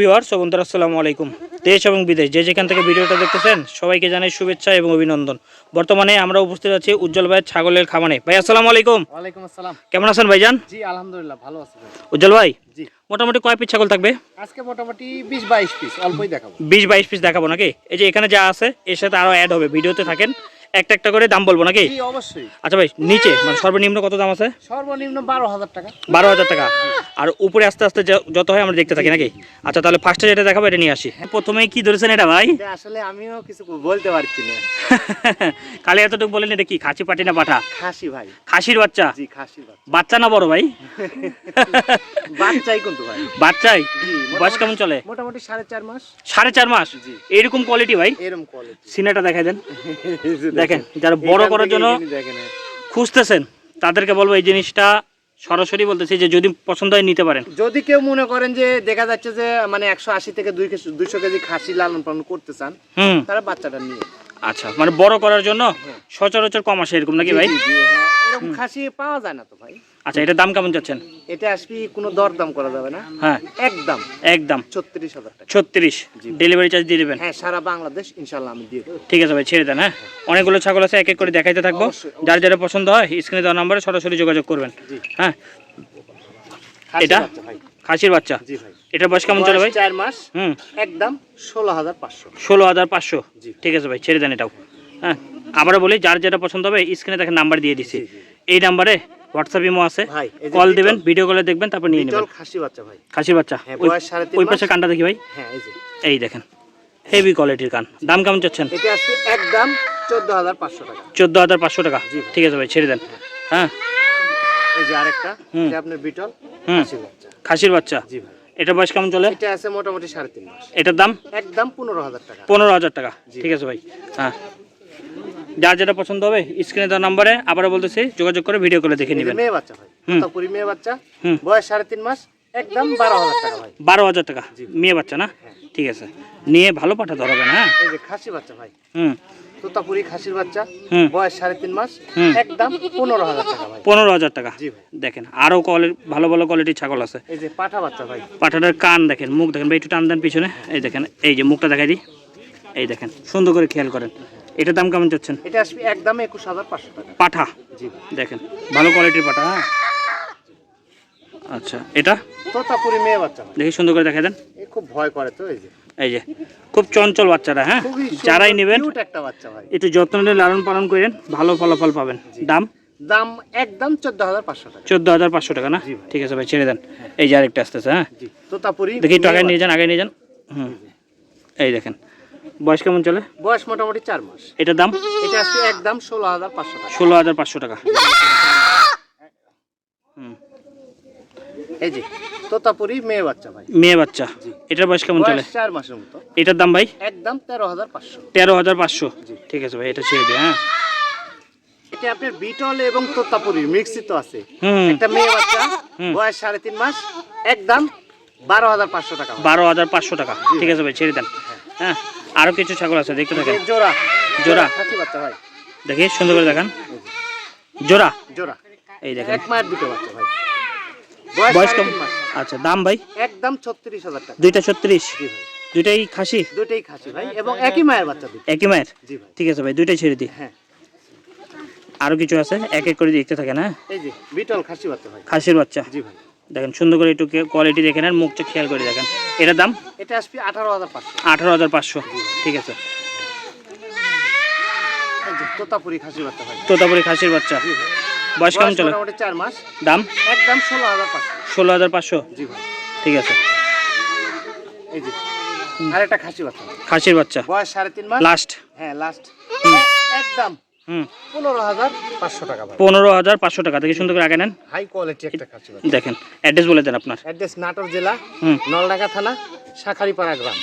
Viewers ও বন্ধুরা আসসালামু আলাইকুম। দেশ এবং বিদেশ যে যেখান থেকে ভিডিওটা দেখতেছেন সবাইকে জানাই শুভেচ্ছা এবং অভিনন্দন। বর্তমানে আমরা উপস্থিত আছি উজ্জ্বল ভাইয়ের ছাগলের খামারে। ভাই আসসালামু আলাইকুম। ওয়ালাইকুম আসসালাম। কেমন আছেন ভাইজান? জি আলহামদুলিল্লাহ ভালো আছি উজ্জ্বল ভাই জি। মোটামুটি কয় পিস ছাগল থাকবে? আজকে মোটামুটি বিশ বাইশ পিস অল্পই দেখাবো। বিশ বাইশ পিস দেখাবো নাকি? এই যে এখানে যা আছে এর সাথে আরও অ্যাড হবে ভিডিওতে থাকেন। একটা একটা করে দাম বলব নাকি? অবশ্যই। আচ্ছা ভাই নিচে মানে সর্বনিম্ন কত দাম আছে? সর্বনিম্ন বারো হাজার টাকা। বারো হাজার টাকা। আর উপরে আস্তে আস্তে যত হয় আমরা দেখতে থাকি নাকি? আচ্ছা তাহলে ফার্স্টে যেটা দেখাবো এটা নিয়ে আসি। প্রথমেই কি ধরেছেন এটা ভাই? আসলে আমিও কিছু বলতে পারছি না। কালে এতটুকু বলেন এটা কি খাসি পাটি না পাঠা? খাসি ভাই। খাসির বাচ্চা? জি বাচ্চা। না বড় ভাই? বাচ্চাই কিন্তু ভাই। বাচ্চাই? বয়স কেমন চলে? মোটামুটি সাড়ে চার মাস। সাড়ে চার মাস? জি। এইরকম কোয়ালিটি ভাই? এরম কোয়ালিটি সিনেটা দেখাই দেন। দেখেন যারা বড় করার জন্য খুঁজতেছেন তাদেরকে বলব এই জিনিসটা সরাসরি বলতেছি যে যদি পছন্দ হয় নিতে পারেন। যদি কেউ মনে করেন যে দেখা যাচ্ছে যে মানে একশো আশি থেকে দুই কেজি দুইশো কেজি খাসি লালন পালন করতে চান হুম। তারা বাচ্চাটা নিয়ে। আচ্ছা মানে বড় করার জন্য সচরাচর কম আসে এরকম নাকি ভাই? হ্যাঁ, এরকম খাসি পাওয়া যায় না তো ভাই। আচ্ছা এটার দাম কেমন যাচ্ছেন? এটা আসবি কোনো দর দাম করা যাবে না। হ্যাঁ। একদম। একদম। ছত্রিশ হাজার টাকা। ছত্রিশ। ডেলিভারি চার্জ দিয়ে দেবেন? হ্যাঁ সারা বাংলাদেশ ইনশাল্লাহ আমি দিয়ে দেবো। ঠিক আছে ভাই ছেড়ে দেন হ্যাঁ? অনেকগুলো ছাগল আছে এক এক করে দেখাইতে থাকব। যার যেটা পছন্দ হয় স্ক্রিনে দেওয়া নাম্বারে সরাসরি যোগাযোগ করবেন। হ্যাঁ? এটা? খাসির বাচ্চা? জি ভাই। এটার বয়স কেমন চলে ভাই? চার মাস। হুম। একদম ষোলো হাজার পাঁচশো। ষোলো হাজার পাঁচশো? ঠিক আছে ভাই ছেড়ে দেন এটাও। হ্যাঁ আবারও বলি যার যেটা পছন্দ হবে স্ক্রিনে তাকে নাম্বার দিয়ে দিছি। এই নাম্বারে হোয়াটসঅ্যাপ ইমো আছে। কল দিবেন ভিডিও কলে দেখবেন তারপর নিয়ে নেবেন। খাসি বাচ্চা ভাই। খাসির বাচ্চা? হ্যাঁ, ওই-। পাশে কানটা দেখি ভাই? হ্যাঁ এই দেখেন হেভি কোয়ালিটির কান। দাম কেমন চাচ্ছেন? এটা একদম চোদ্দ হাজার পাঁচশো টাকা। চোদ্দ হাজার পাঁচশো টাকা। ঠিক আছে ভাই ছেড়ে দেন। হ্যাঁ এই যে আরেকটা এটা আপনার বিটল হুম। বাচ্চা। খাসির বাচ্চা? জি ভাই। এটা বয়স কেমন চলে? এটা আছে মোটামুটি সাড়ে তিন মাস। এটার দাম? একদম পনেরো হাজার টাকা। পনেরো হাজার টাকা। ঠিক আছে ভাই। হ্যাঁ। যার যেটা পছন্দ হবে স্ক্রিনে দেওয়া নাম্বারে আবারও বলতেছি যোগাযোগ করে ভিডিও করে দেখে নেবেন। মেয়ে বাচ্চা ভাই। হুম। মেয়ে বাচ্চা? বয়স সাড়ে তিন মাস একদম বারো হাজার টাকা ভাই। বারো হাজার টাকা। মেয়ে বাচ্চা না? হ্যাঁ। ঠিক আছে। নিয়ে ভালো পাঠা না হ্যাঁ? এই যে খাসি বাচ্চা ভাই। হুম। তোতাপুরি খাসির বাচ্চা বয়স সাড়ে তিন মাস একদম পনেরো হাজার টাকা ভাই। পনেরো হাজার টাকা। দেখেন আরও কোয়ালিটি ভালো ভালো কোয়ালিটির ছাগল আছে। এই যে পাঠা বাচ্চা ভাই। পাঠাটার কান দেখেন মুখ দেখেন ভাই একটু টান দেন পিছনে। এই দেখেন এই যে মুখটা দেখাই দিই। এই দেখেন সুন্দর করে খেয়াল করেন। এটার দাম কেমন চাচ্ছেন? এটা আসবে একদম একুশ হাজার পাঁচশো টাকা। পাঠা? দেখেন ভালো কোয়ালিটির পাঠা হ্যাঁ? আচ্ছা এটা? তোতাপুরি মেয়ে বাচ্চা দেখি সুন্দর করে দেখা দেন। খুব ভয় করে তো এই যে। এই যে খুব চঞ্চল বাচ্চারা হ্যাঁ? যারাই নেবেন একটা বাচ্চা একটু যত্ন নিয়ে লালন পালন করেন ভালো ফলাফল পাবেন। দাম? দাম একদম চোদ্দ হাজার পাঁচশো টাকা। চোদ্দ হাজার পাঁচশো টাকা না? ঠিক আছে ভাই ছেড়ে দেন। এই যে আরেকটা আসতেছে হ্যাঁ? তোতাপুরি দেখি একটু আগে নিয়ে যান আগে নিয়ে যান। হুম। এই দেখেন বয়স কেমন চলে? বয়স মোটামুটি চার মাস। এটার দাম? এটা আসছে একদম ষোলো হাজার পাঁচশো টাকা। ষোলো হাজার পাঁচশো টাকা। হুম। এই যে তোতাপুরি মেয়ে বাচ্চা ভাই। মেয়ে বাচ্চা। এটার বয়স কেমন চলে? চার মাসের মতো। এটার দাম ভাই? একদম তেরো হাজার পাঁচশো। তেরো হাজার পাঁচশো। ঠিক আছে ভাই এটা ছেড়ে দিই হ্যাঁ। এটা আপনার বিটল এবং তোতাপুরি মিক্সিত আছে। একটা মেয়ে বাচ্চা বয়স সাড়ে তিন মাস একদম বারো হাজার পাঁচশো টাকা। বারো হাজার পাঁচশো টাকা। ঠিক আছে ভাই। ছেড়ে দেন। হ্যাঁ আরও কিছু ছাগল আছে দেখতে থাকেন। জোড়া। জোড়া? বাচ্চা ভাই। দেখি সুন্দর করে দেখান। জোড়া। জোড়া। এই দেখেন। এক মায়ের দুটো বাচ্চা ভাই। বয়স বয়স কম? আচ্ছা দাম ভাই? একদম ছত্রিশ হাজার টাকা। দুইটা ছত্রিশ? দুইটাই খাসি? দুটোই খাসি ভাই এবং একই মায়ের বাচ্চা দুটো একই মায়ের? জি ভাই। ঠিক আছে ভাই দুইটাই ছেড়ে দিই। হ্যাঁ। আরও কিছু আছে? এক এক করে দেখতে থাকেন হ্যাঁ? এই যে বিটল খাসি বাচ্চা ভাই। খাসির বাচ্চা। জি ভাই। দেখেন সুন্দর করে একটু কোয়ালিটি দেখেন আর মুখটা খেয়াল করে দেখেন। এটার দাম? এটা আসবে আঠারো হাজার পাঁচশো। আঠারো হাজার পাঁচশো। ঠিক আছে। তোতাপুরি খাসির বাচ্চা ভাই। তোতাপুরি খাসির বাচ্চা। বয়স কেমন চলে? চার মাস। দাম? একদম ষোলো হাজার পাঁচশো। ষোলো হাজার পাঁচশো? জি ভাই। ঠিক আছে। এই যে আর একটা খাসি বাচ্চা। খাসির বাচ্চা? বয়স সাড়ে তিন মাস। লাস্ট হ্যাঁ লাস্ট একদম। পনেরো হাজার পাঁচশো টাকা দেখি সুন্দর করে আগে নেন। হাই কোয়ালিটি একটা খাসি দেখেন অ্যাড্রেস বলে দেন আপনার। অ্যাড্রেস নাটোর জেলা নলডাঙ্গা থানা শাখারিপাড়া গ্রাম।